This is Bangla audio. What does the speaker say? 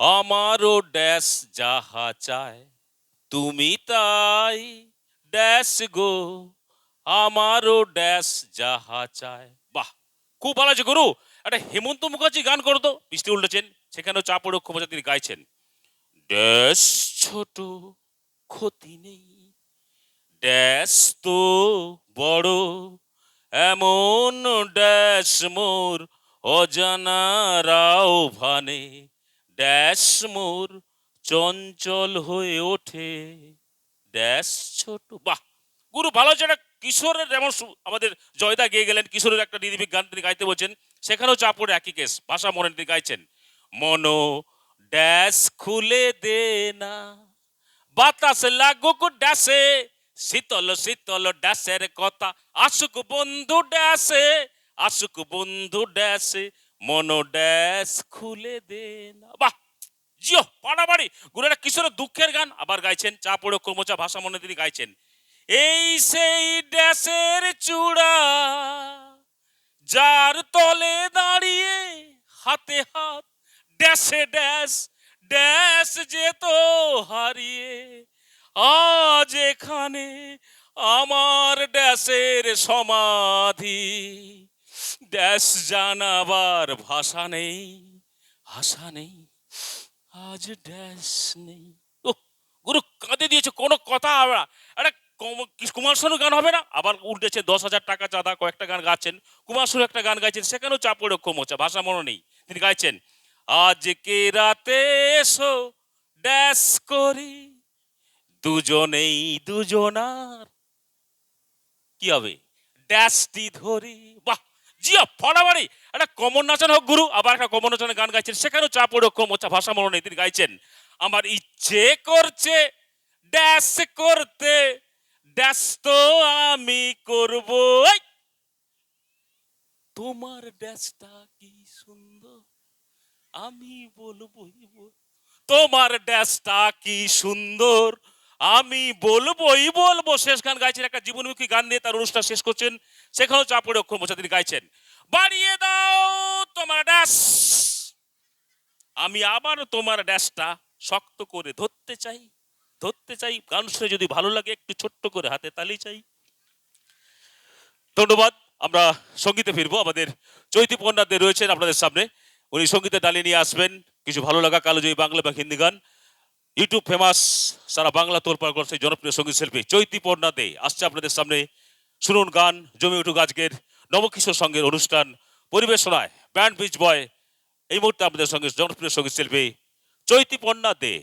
আমারও ড্যাশ যাহা চায়, তুমি তাই ড্যাশ গো। আমারও ড্যাশ যাহা চায়। বাহ, খুব ভালো আছে গুরু। একটা হেমন্ত মুখার্জি গান করো তো বৃষ্টি উল্টেছেন, সেখানেও চাপ ক্ষমতা তিনি গাইছেন। ড্যাশ ছোট ক্ষতি নেই, ড্যাশ তো বড়, এমন ড্যাশ মোর অজানারাও ভানে ড্যাশ মোর চঞ্চল হয়ে ওঠে। ড্যাশ ছোট, বাহ! গুরু ভালো একটা কিশোরের যেমন আমাদের জয়দা গেয়ে গেলেন, কিশোরের একটা নিরিবিক গান তিনি গাইতে বলছেন, সেখানেও চাপ পড়ে একই কেস, ভাষা মনে তিনি গাইছেন। মনো ড্যাশ খুলে দে না, বাতাস লাগুক ড্যাসে শীতল শীতল ড্যাসের কথা, আসুক বন্ধু ড্যাসে আসুক বন্ধু ড্যাসে মনো ড্যাশ খুলে দে বাহ! জিও পাড়াবাড়ি গুরুরা কিশোরের দুঃখের গান আবার গাইছেন। চা পড়ে ক্রমচা ভাষা মনে তিনি গাইছেন। এই সেই ড্যাসের চূড়া যার তলে দাঁড়িয়ে হাতে হাত ড্যাশে ড্যাশ ড্যাশ যেত হারিয়ে আজ এখানে আমার ড্যাশের সমাধি। ড্যাশ জানাবার ভাষা নেই ভাষা নেই, আজ ড্যাশ নেই। ও গুরু কাঁদে দিয়েছে, কোনো কথা হবে না। একটা কুমার শানু গান হবে না? আবার উল্টেছে, দশ হাজার টাকা চাঁদা, কয়েকটা গান গাচ্ছেন। কুমার শানু একটা গান গাইছেন সেখানেও চাপ পড়ে ক্ষমতা ভাষা মনে নেই। তিনি গাইছেন, আজকে রাতে এসো ড্যাশ করি, দুজনেই দুজনার। কি হবে? ড্যাশটি ধরি। বাহ! জিয়া ফড়াবাড়ি একটা কমন নাচন হোক গুরু, আবার একটা কমন নাচনের গান গাইছেন। সেখানেও চাপ ক্ষমতা ভাষা মনে নেই তিনি গাইছেন। আমার ইচ্ছে করছে ড্যাশ করতে ড্যাশ তো আমি করব। তোমার ড্যাশটা কি সুন্দর, আমি বলব, তোমার ড্যাশটা কি সুন্দর। আমি বলবই, বলব। শেষ গান গাইছেন একটা জীবনমুখী গান দিয়ে তার অনুষ্ঠান শেষ করছেন। সেখানেও চাপ পড়ে অক্ষর মোছা তিনি গাইছেন। বাড়িয়ে দাও তোমার ড্যাশ। আমি আবার তোমার ড্যাশটা শক্ত করে ধরতে চাই। ধরতে চাই, গান শুনে যদি ভালো লাগে একটু ছোট্ট করে হাতে তালি চাই। ধন্যবাদ, আমরা সঙ্গীতে ফিরবো। আমাদের চৈতি পণ্যাতে রয়েছেন আপনাদের সামনে। উনি সঙ্গীতে ডালিয়ে নিয়ে আসবেন। কিছু ভালো লাগা কালো কালোজয়ী বাংলা বা হিন্দি গান। ইউটিউব ফেমাস সারা বাংলা তোলপাড় করছে জনপ্রিয় সংগীত শিল্পী চৈতি পর্ণাতে আসছে আপনাদের সামনে। শুনুন গান, জমি উঠুক আজকের নবকিশোর সঙ্গের অনুষ্ঠান। পরিবেশনায় ব্যান্ড বিচ বয়, এই মুহূর্তে আপনাদের সঙ্গে জনপ্রিয় সংগীত শিল্পী চৈতি পর্ণা দে।